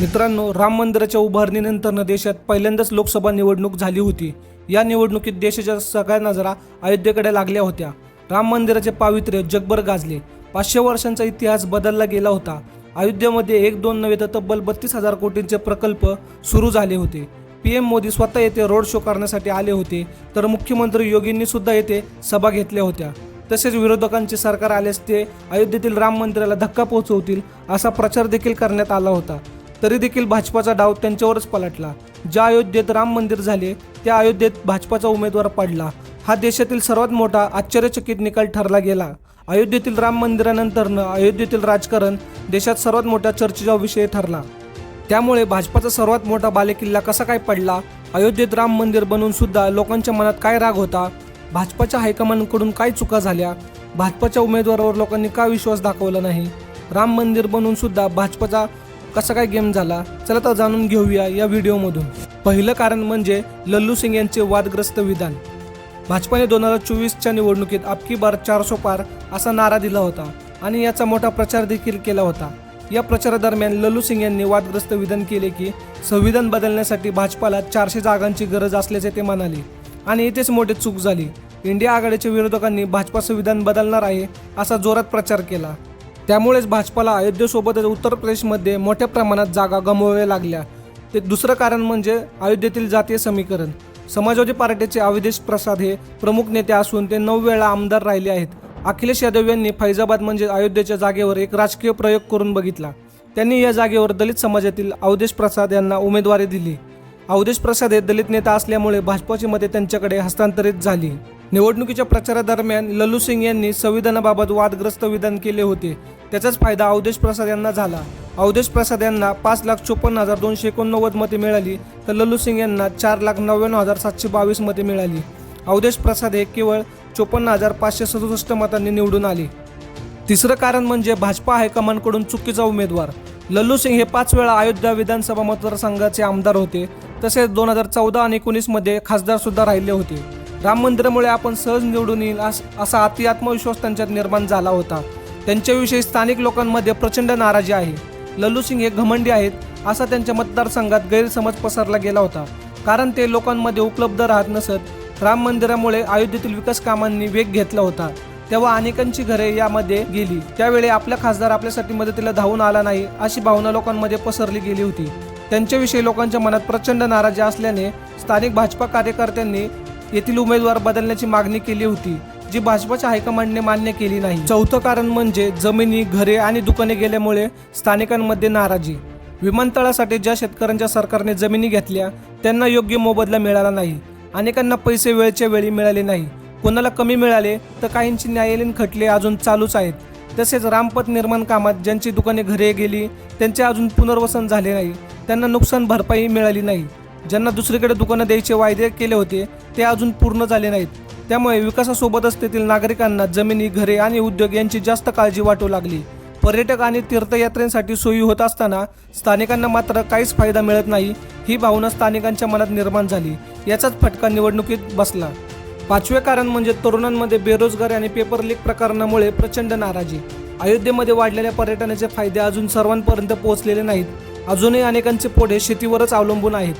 मित्रांनो राम मंदिराच्या उभारणीनंतर देशात पहिल्यांदाच लोकसभा निवडणूक झाली होती. या निवडणुकीत देशाच्या सगळ्या नजरा अयोध्येकडे लागल्या होत्या. राम मंदिराचे पावित्र्य जगभर गाजले. पाचशे वर्षांचा इतिहास बदलला गेला होता. अयोध्येमध्ये एक दोन नव्हे तर तब्बल बत्तीस हजार कोटींचे प्रकल्प सुरू झाले होते. पी एम मोदी स्वतः येथे रोड शो करण्यासाठी आले होते तर मुख्यमंत्री योगींनी सुद्धा येथे सभा घेतल्या होत्या. तसेच विरोधकांचे सरकार आल्यास ते अयोध्येतील राम मंदिराला धक्का पोहोचवतील असा प्रचार देखील करण्यात आला होता. तरी देखील भाजपाचा डाव त्यांच्यावरच पलटला. ज्या अयोध्येत राम मंदिर झाले त्या अयोध्येत भाजपाचा उमेदवार पडला. हा देशातील सर्वात मोठा आश्चर्यचकित निकाल ठरला गेला. अयोध्येतील राम मंदिरानंतरनं अयोध्येतील राजकारण देशात सर्वात मोठ्या चर्चेचा विषय ठरला. त्यामुळे भाजपाचा सर्वात मोठा बालेकिल्ला कसा काय पडला? अयोध्येत राम मंदिर बनून सुद्धा लोकांच्या मनात काय राग होता? भाजपाच्या हायकमांडकडून काय चुका झाल्या? भाजपाच्या उमेदवारावर लोकांनी का विश्वास दाखवला नाही? राम मंदिर बनून सुद्धा भाजपाचा कसा काय गेम झाला चला तर जाणून घेऊया या व्हिडिओमधून. पहिलं कारण म्हणजे लल्लू सिंग यांचे वादग्रस्त विधान. भाजपाने दोन हजार चोवीसच्या निवडणुकीत आपकी बार चारसो पार असा नारा दिला होता आणि याचा मोठा प्रचार देखील केला होता. या प्रचारादरम्यान लल्लू सिंग यांनी वादग्रस्त विधान केले की संविधान बदलण्यासाठी भाजपाला चारशे जागांची गरज असल्याचे ते म्हणाले. आणि इथेच मोठी चूक झाली. इंडिया आघाडीच्या विरोधकांनी भाजपा संविधान बदलणार आहे असा जोरात प्रचार केला. त्यामुळेच भाजपाला अयोध्येसोबतच उत्तर प्रदेशमध्ये मोठ्या प्रमाणात जागा गमवाव्या लागल्या. ते दुसरं कारण म्हणजे अयोध्येतील जातीय समीकरण. समाजवादी पार्टीचे अविदेश प्रसाद हे प्रमुख नेते असून ते नऊ वेळा आमदार राहिले आहेत. अखिलेश यादव यांनी फैजाबाद म्हणजे अयोध्येच्या जागेवर एक राजकीय प्रयोग करून बघितला. त्यांनी या जागेवर दलित समाजातील अवधेश प्रसाद यांना उमेदवारी दिली. अवधेश प्रसाद हे दलित नेता असल्यामुळे भाजपाची मते त्यांच्याकडे हस्तांतरित झाली. निवडणुकीच्या प्रचारादरम्यान लल्लू सिंग यांनी संविधानाबाबत वादग्रस्त विधान केले होते. त्याचाच फायदा अवधेश प्रसाद यांना झाला. अवधेश प्रसाद यांना पाच लाख चोपन्न हजार दोनशे एकोणनव्वद मते मिळाली तर लल्लू सिंग यांना चार लाख नव्याण्णव हजार सातशे बावीस मते मिळाली. अवधेश प्रसाद हे केवळ चोपन्न हजार पाचशे सदुसष्ट मतांनी निवडून आले. तिसरं कारण म्हणजे भाजपा हायकमांडकडून चुकीचा उमेदवार. लल्लू सिंग हे पाच वेळा अयोध्या विधानसभा मतदारसंघाचे आमदार होते. तसेच दोन हजार चौदा आणि एकोणीसमध्ये खासदारसुद्धा राहिले होते. राम मंदिरामुळे आपण सहज निवडून येईल असा अति आत्मविश्वास त्यांच्यात निर्माण झाला होता. त्यांच्याविषयी स्थानिक लोकांमध्ये प्रचंड नाराजी आहे. लल्लू सिंग हे घमंडी आहेत असा त्यांच्या मतदारसंघात गैरसमज पसरला गेला होता. कारण ते लोकांमध्ये उपलब्ध राहत नसत राम मंदिरामुळे अयोध्येतील विकास कामांनी वेग घेतला होता. तेव्हा अनेकांची घरे यामध्ये गेली. त्यावेळी आपला खासदार आपल्यासाठी मदतीला धावून आला नाही अशी भावना लोकांमध्ये पसरली गेली होती. त्यांच्याविषयी लोकांच्या मनात प्रचंड नाराजी असल्याने स्थानिक भाजपा कार्यकर्त्यांनी येथील उमेदवार बदलण्याची मागणी केली होती जी भाजपाच्या हायकमांडने मान्य केली नाही. चौथं कारण म्हणजे जमिनी घरे आणि दुकाने गेल्यामुळे स्थानिकांमध्ये नाराजी. विमानतळासाठी ज्या शेतकऱ्यांच्या सरकारने जमिनी घेतल्या त्यांना योग्य मोबदला मिळाला नाही. अनेकांना पैसे वेळच्या वेळी मिळाले नाही. कोणाला कमी मिळाले तर काहींची न्यायालयीन खटले अजून चालूच आहेत. तसेच रामपथ निर्माण कामात ज्यांची दुकाने घरे गेली त्यांचे अजून पुनर्वसन झाले नाही. त्यांना नुकसान भरपाई मिळाली नाही. ज्यांना दुसरीकडे दुकानं द्यायचे वायदे केले होते ते अजून पूर्ण झाले नाहीत. त्यामुळे विकासासोबतच तेथील नागरिकांना जमिनी घरे आणि उद्योग यांची जास्त काळजी वाटू लागली. पर्यटक आणि तीर्थयात्रेसाठी सोयी होत असताना स्थानिकांना मात्र काहीच फायदा मिळत नाही ही भावना स्थानिकांच्या मनात निर्माण झाली. याचाच फटका निवडणुकीत बसला. पाचवे कारण म्हणजे तरुणांमध्ये बेरोजगारी आणि पेपर लीक प्रकरणामुळे प्रचंड नाराजी. अयोध्येमध्ये वाढलेल्या पर्यटनाचे फायदे अजून सर्वांपर्यंत पोहोचलेले नाहीत. अजूनही अनेकांचे पोटे शेतीवरच अवलंबून आहेत.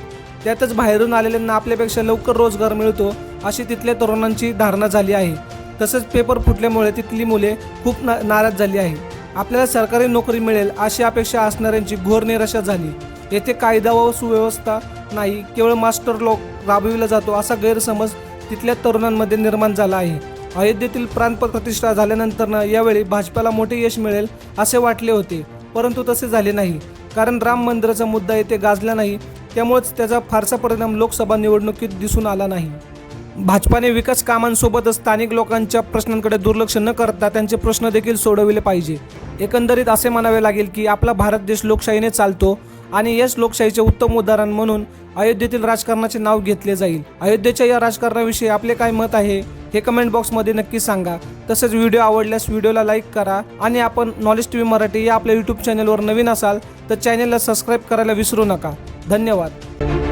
त्यातच बाहेरून आलेल्यांना आपल्यापेक्षा लवकर रोजगार मिळतो अशी तिथल्या तरुणांची धारणा झाली आहे. तसंच पेपर फुटल्यामुळे तिथली मुले खूप ना नाराज झाली आहे. आपल्याला सरकारी नोकरी मिळेल अशी अपेक्षा असणाऱ्यांची घोर निराशा झाली. येथे कायदा व सुव्यवस्था नाही केवळ मास्टर लोक राबविला जातो असा गैरसमज तिथल्या तरुणांमध्ये निर्माण झाला आहे. अयोध्येतील प्रांत प्रतिष्ठा झाल्यानंतर यावेळी भाजपाला मोठे यश मिळेल असे वाटले होते परंतु तसे झाले नाही. कारण राम मंदिराचा मुद्दा येथे गाजला नाही त्यामुळेच त्याचा फारसा परिणाम लोकसभा निवडणुकीत दिसून आला नाही. भाजपाने विकास कामांसोबतच स्थानिक लोकांच्या प्रश्नांकडे दुर्लक्ष न करता त्यांचे प्रश्न देखील सोडविले पाहिजे. एकंदरीत असे म्हणावे लागेल की आपला भारत देश लोकशाहीने चालतो आणि यश लोकशाहीचे उत्तम उदाहरण म्हणून अयोध्येतील राजकारणाचे नाव घेतले जाईल. अयोध्येच्या या राजकारणाविषयी आपले काय मत आहे हे कमेंट बॉक्समध्ये नक्की सांगा. तसेच व्हिडिओ आवडल्यास व्हिडिओला लाईक करा आणि आपण नॉलेज टी व्ही मराठी या आपल्या यूट्यूब चॅनलवर नवीन असाल तर चॅनलला सबस्क्राईब करायला विसरू नका. धन्यवाद.